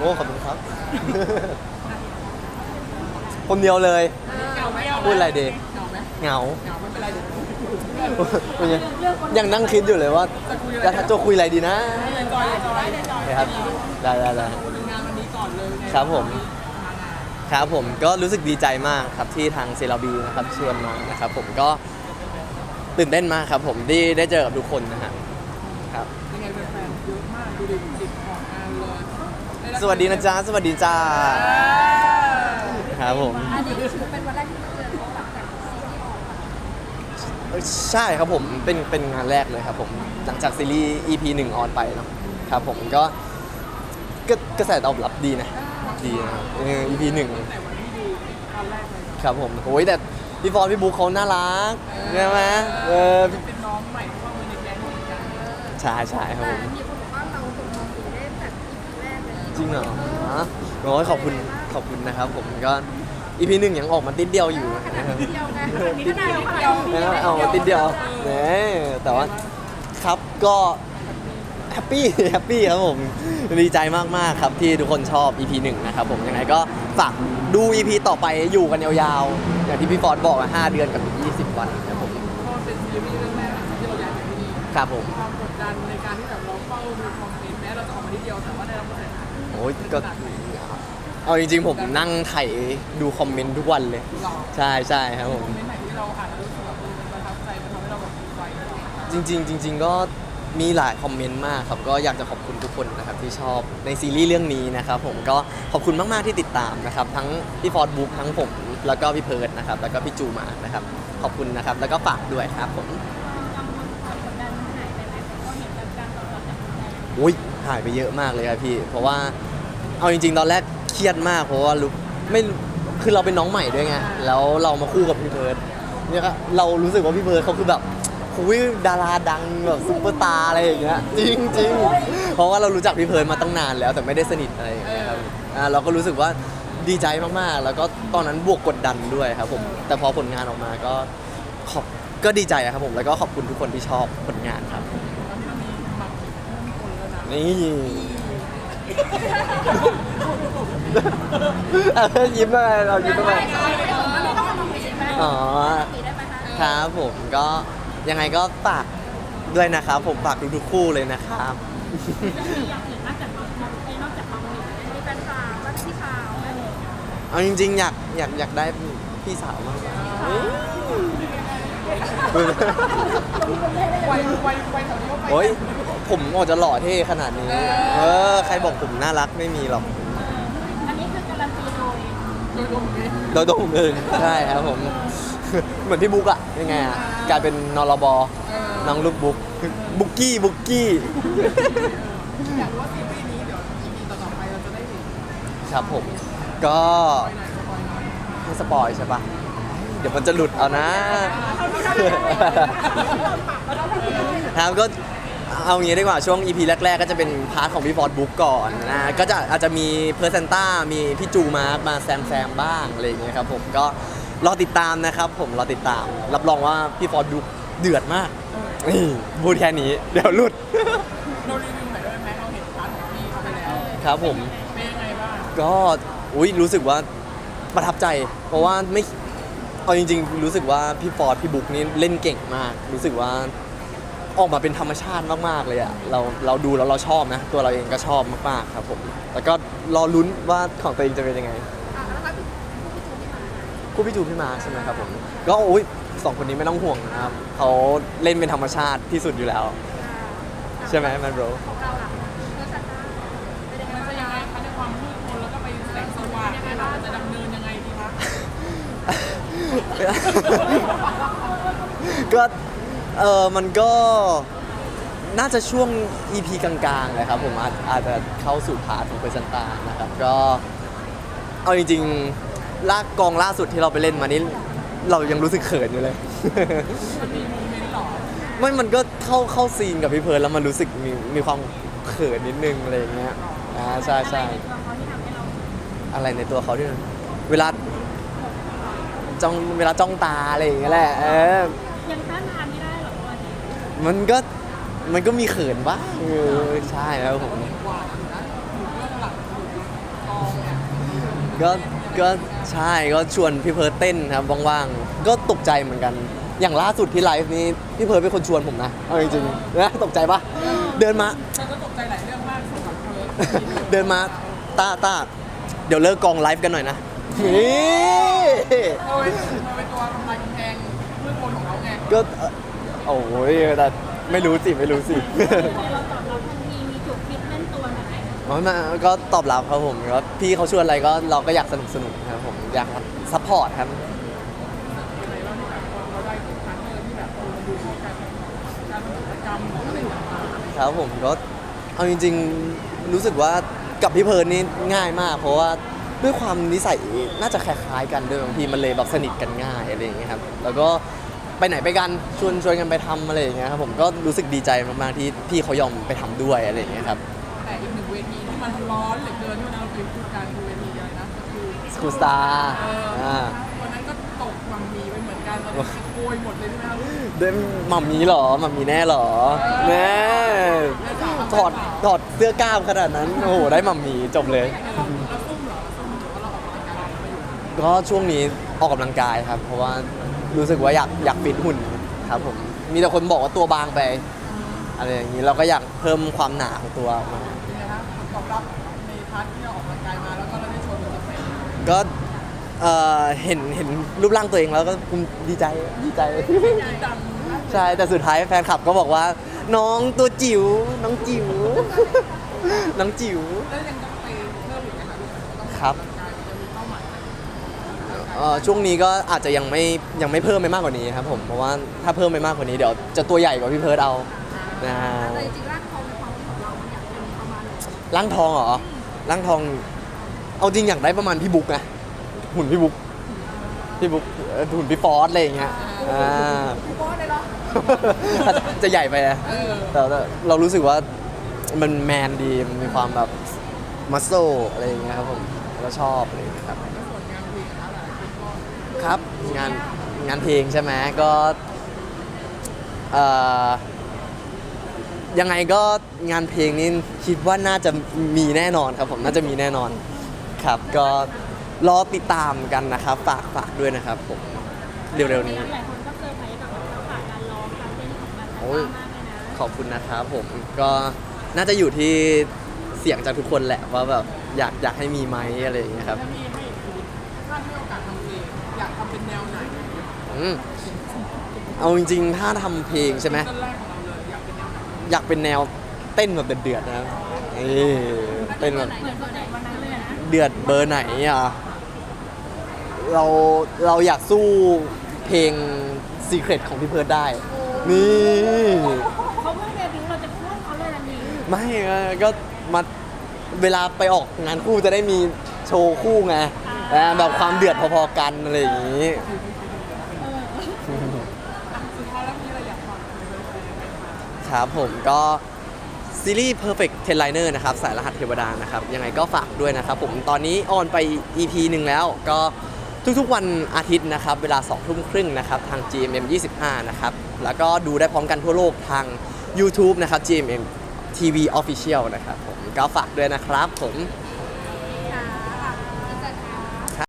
โอ้ขอบคุณครับ คนเดียวเลยเหงาไหมพูดอะไรดีเหงาไหมเหงาเหงาไม่เป็นไรเดี๋ยวเป็นไงยังนั่งคิดอยู่เลยว่าจะจะคุยอะไรดีนะให้จอยจอยจอยนะครับได้ได้ได้ดูงานวันนี้ก่อนเลยไงครับผมมางานครับผมก็รู้สึกดีใจมากครับที่ทางเซราบีนะครับชวนมานะครับ ผมก็ตื่นเต้นมากครับ ผมที่ได้เจอกับทุกคนนะฮะครับยังไงแฟนๆเยอะมากดูดิติดของงานเลย สวัสดีนะจ๊ะ สวัสดีจ้าครับผมอันนี้ถือเป็นวันแรกที่เจอเขาหลังจากซีรีส์ออกค่ะเอ้ยใช่ครับผมเป็นเป็นงานแรกเลยครับผมหลังจากซีรีส์ EP หนึ่งออนไปเนาะครับผมก็ก็กระแสตอบรับดีนะ ดีนะครับเออ EP หนึ่งแต่วันที่ดูตอนแรกเลยครับผมโอ้ยแต่พี่ฟอนพี่บุ๊คเขาน่ารักใช่ไหมเออเป็นน้องใหม่เข้ามาในแก๊งเหมือนกันใช่ใช่ครับแต่ผม มีค จริงเหรอโอ้ยขอบคุณขอบคุณนะครับ ผมก็อีพีหนึ่งยังออกมาติดเดียวอยู่ขนานะดครับนิดเดียวไงขนาดนี้ขนาดนิดเดียวนะครับเอามาติดเดียวเนี่ยแต่ว่าครับก็แฮปปี้แฮปปี้ครับผมดีใจมาก ๆ ครับที่ทุกคนชอบ EP หนึ่งนะครับผมยังไงก็ฝากดู EP ต่อไปอยู่กันยาวๆ อย่างที่พี่ฟอร์ดบอกอะ5เดือนกับ 20 วันครับผมพอเป็นซีรีส์เรื่องแรกที่เราย้ายจากที่นี่ครับผมความกดดันในการที่แบบเราเฝ้าดูคอมเมนต์แม้เราจะออกมานิดเดียวแต่ว่าได้รับกระแสโอ้ยก็เอาจริงๆผมนั่งไถดูคอมเมนต์ทุกวันเลยหล่อใช่ใช่ครับผคมอมเมนต์ไหนที่เราอ่านแล้วรู้สึกแบบเออมันประทับใจมันทำให้เราแบบดีใจจริงๆจริงๆก็มีหลายคอมเมนต์มากครับ ก็อยากจะขอบคุณทุกคนนะครับที่ชอบในซีรีส์เรื่องนี้นะครับผมก็ขอบคุณมากๆที่ติดตามนะครับ ทั้งพี่ฟอร์ดบุ๊กทั้งผม แล้วก็พี่เพิร์ดนะครับ แล้วก็พี่จูมานะครับ ขอบคุณนะครับ แล้วก็ฝากด้วยครับผมอุ้ยหายไปเยอะมากเลยครับพี่ เพราะว่า เอาจริงๆ ตอนแรกเครียดมากเพราะว่ารู้ไม่คือเราเป็นน้องใหม่ด้วยไงแล้วเรามาคู่กับพี่เพิร์ดเนี่ยก็เรารู้สึกว่าพี่เพิร์ดเขาคือแบบคุยดาราดังแบบซุปเปอร์สตาร์อะไรอย่างเงี้ยจริงจริงเพราะว่าเรารู้จักพี่เพิร์นมาตั้งนานแล้วแต่ไม่ได้สนิทอะไรอย่างเงี้ยครับอ่าเราก็รู้สึกว่าดีใจมากๆ แล้วก็ตอนนั้นบวกกดดันด้วยครับผมแต่พอผลงานออกมาก็ขอบก็ดีใจครับผมแล้วก็ขอบคุณทุกคนที่ชอบผลงานครับตอนนี้ เรามีหมักคนแล้วนะนี่เออยิ้มทำไมเรายิ้มทำไมอ๋อ ครับผมก็ยังไงก็ฝากด้วยนะครับ ผมฝากทุกๆคู่เลยนะครับ เอาจริงๆ อยากอยากอยากได้พี่สาวมากกว่าวัยวัยวัยแถวนี้ก็ไป โอ้ย ผมออกจะหล่อเท่ขนาดนี้ เออ ใครบอกผมน่ารักไม่มีหรอก อันนี้คือการันตีโดยโดยรวมนี้โดยตัวผมเองใช่ครับผม เหมือนพี่บุ๊กอะยังไงอะกลายเป็นนรบน้องลูกบุ๊กบุ๊กกี้บุ๊กกี้ อยากรู้ว่าซีรีส์นี้เดี๋ยว EP ต่อๆไปเราจะได้เห็นครับผม ก็ปอยหน่อยสปอยหน่อยไม่สปอยใช่ปะเดี๋ยวมันจะหลุดเอานะครับก็ เอางี้ดีกว่าช่วง EP แรก ๆ ก็จะเป็นพาร์ทของพี่ฟอร์ดบุ๊กก่อนนะก็จะอาจจะมีเพอร์เซนต้ามีพี่จูมาร์คมาแซมแซมบ้างอะไรอย่างเงี้ยครับผมก็รอติดตามนะครับ ผมรอติดตาม รับรองว่าพี่ฟอร์ดบุ๊กเดือดมากนี่พูดแค่นี้เดี๋ยวหลุดเรารีวิวหน่อยได้ไหมเราเห็นพาร์ทของพี่เขาไปแล้วครับผมเป็นยังไงบ้างก็อุ้ยรู้สึกว่าประทับใจ เพราะว่าไม่เอาจริง ๆ รู้สึกว่าพี่ฟอร์ดพี่บุ๊กนี่เล่นเก่งมาก รู้สึกว่า ออกมาเป็นธรรมชาติมากๆเลยอะเราเราดูแล้วเราชอบนะ ตัวเราเองก็ชอบมากๆครับผมแล้วก็รอลุ้นว่าของตัวเองจะเป็นยังไงคู่พี่จูพี่มาใช่ไหมครับผมก็อุ้ยสองคนนี้ไม่ต้องห่วงนะครับเขาเล่นเป็นธรรมชาติที่สุดอยู่แล้วใช่ไหมแมนโบรมันจะยังไงคะในความมืดมนแล้วก็ไปแสงสว่างเนี่ยเราจะดำเนินยังไงดีคะก็ เออมันก็น่าจะช่วง EP กลางๆเลยครับผมอาจอาจจะเข้าสู่พาร์ทของเพอร์เซนตานะครับก็เอาจริงๆลากกองล่าสุดที่เราไปเล่นมานี่เรายังรู้สึกเขินอยู่เลยมันมีโมเมนต์หรอไม่มันก็เข้าเข้าซีนกับพี่เพิร์นแล้วมันรู้สึกมีมีความเขินนิดนึงอะไรอย่างเงี้ยอ่าใช่ใช่อะไรในตัวเขาที่มันเวลาจ้องเวลาจ้องตาอะไรอย่างเงี้ยแหละเออยังต้าน มันก็มันก็มีเขินบ้างเออใช่ครับผมกว่าอยู่นะอยู่เบื้องหลังอยู่ก็ก็ใช่ก็ชวนพี่เพิร์ดเต้นครับว่างๆก็ตกใจเหมือนกัน อย่างล่าสุดที่ไลฟ์นี้พี่เพิร์ดเป็นคนชวนผมนะเอาจริงๆนะตกใจปะเดินมาเราก็ตกใจหลายเรื่องมากสำหรับเพิร์ดเดินมาต้าต้าเดี๋ยวเลิกกองไลฟ์กันหน่อยนะนี่เราเป็นเราเป็นตัวทำลายกำแพงมืดมนของเขาไงก็เอ่อ โอ้ยแต่ไม่รู้สิไม่รู้สิ เราตอบรับทันทีมีจุกฟิตแน่นตัวหน่อยอ๋อมาก็ตอบรับครับผมก็พี่เขาชวนอะไรก็เราก็อยากสนุกสนุกครับผมอยากซัพพอร์ตครับอะไรบ้างที่แบบเราได้ทุกครั้งเลยที่แบบเราดูเขาการการทำกิจกรรมหรืออะไรต่างครับผมก็เอาจริง ๆรู้สึกว่ากับพี่เพิร์นนี่ง่ายมาก เพราะว่าด้วยความนิสัยน่าจะคล้ายๆกันด้วยบางทีมันเลยแบบสนิทกันง่ายอะไรอย่างเงี้ยครับแล้วก็ ไปไหนไปกันชวนชวนกันไปทำอะไรอย่างเงี้ยครับผมก็รู้สึกดีใจมากๆที่พี่เขายอมไปทำด้วยอะไรอย่างเงี้ยครับๆแต่อีกหนึ่งเวทีที่มันร้อนเหลือเกินที่วันนั้นเราไปพูดกันคือเวทีอะไรนะก็คือสกูสตาร์เอออ่าวันนั้นก็ตกวังมีไปเหมือนกันตอนนี้โกยหมดเลยใช่ไหมครับด้วยหม่ำมีเหรอหม่ำมีแน่เหรอแน่ถอดถอดเสื้อกล้ามขนาดนั้น โอ้โห ได้หม่ำมีจบเลยเราเราซุ่มเหรอเราซุ่มหรือว่าเราออกกำลังกายมาอยู่ก็ช่วงนี้ออกกำลังกายครับ เพราะว่า รู้สึกว่าอยากอยากฟิตหุ่นครับผมมีแต่คนบอกว่าตัวบางไปอะไรอย่างนี้เราก็อยากเพิ่มความหนาของตัวออกมาเป็นไงคะผลตอบรับในพาร์ทที่เราออกกำลังกายมาแล้วก็เราได้โชว์ตัวเองก็เอ่อเห็นเห็นรูปร่างตัวเองแล้วก็ภูมิดีใจดีใจ ดังใช่แต่สุดท้ายแฟนคลับก็บอกว่า น้องตัวจิ๋วน้องจิ๋ว น้องจิ๋วแล้วยังต้องไปเพิ่มอีกนะคะต้องครับ กายจะมีเป้าหมายไหม เอ่อช่วงนี้ก็อาจจะยังไม่ยังไม่เพิ่มไปมากกว่านี้ครับผมเพราะว่าถ้าเพิ่มไปมากกว่านี้เดี๋ยวจะตัวใหญ่กว่าพี่เพิร์ดเอานะแต่จริงๆร่างทองในความคิดของเรามันอยากเป็นประมาณไหนร่างทองเหรอร่างทอง เอาจริงอยากได้ประมาณพี่บุ๊กนะหุ่นพี่บุ๊กพี่บุ๊กเอ่อหุ่นพี่ฟอสอะไรอย่างเงี้ยอ่า กูบอสเลยเหรออาจจะจะใหญ่ไปนะเออแต่แต่เรารู้สึกว่ามันแมนดี มันมีความแบบมัสโซอะไรอย่างเงี้ยครับผมก็ชอบอะไรอย่างเงี้ยครับ ครับ งานงานเพลงใช่ไหมก็เอ่อยังไงก็งานเพลงนี้คิดว่าน่าจะมีแน่นอนครับผมน่าจะมีแน่นอนครับ ก็รอติดตามกันนะครับ ฝากฝากด้วยนะครับผมเร็วๆนี้ หลายคนก็เคยไปกับเขาฝากการร้องการเต้นของมันโอ้ยมากเลยนะขอบคุณนะครับผมก็น่าจะอยู่ที่เสียงจากทุกคนแหละว่าแบบอยากอยากให้มีไหมอะไรอย่างเงี้ยครับถ้ามีให้ถ้ามีโอกาสทำเพลง อยากทำเป็นแนวไหนอืมเอาจริงๆ ถ้าทำเพลงใช่ไหมต้นแรกของเราเลยอยากเป็นแนวไหนอยากเป็นแนวเต้นแบบเดือดๆนะครับเอ้ยเต้นแบบเหมือนคนไหนวันนั้นเลยนะเดือดเบอร์ไหนอะ เราเราอยากสู้เพลง Secret ของพี่เพิร์ดได้ นี่ เขาเพิ่งเดบิวต์เราจะพูดเขาเลยทันทีไม่อะก็มาเวลาไปออกงานคู่จะได้มีโชว์คู่ไง อ่า แบบความเดือดพอๆกันอะไรอย่างนี้ สุดท้ายแล้วมีอะไรอยากฝากถึงแฟนๆไหมคะครับผมก็ซีรีส์ Perfect Ten Liner นะครับ สายรหัสเทวดานะครับ ยังไงก็ฝากด้วยนะครับผมตอนนี้ออนไป EP หนึ่งแล้วก็ทุกๆวันอาทิตย์นะครับ เวลา2ทุ่มครึ่งนะครับ ทาง GMM 25 นะครับ แล้วก็ดูได้พร้อมกันทั่วโลกทาง YouTube นะครับ GMM TV Official นะครับผมก็ฝากด้วยนะครับผม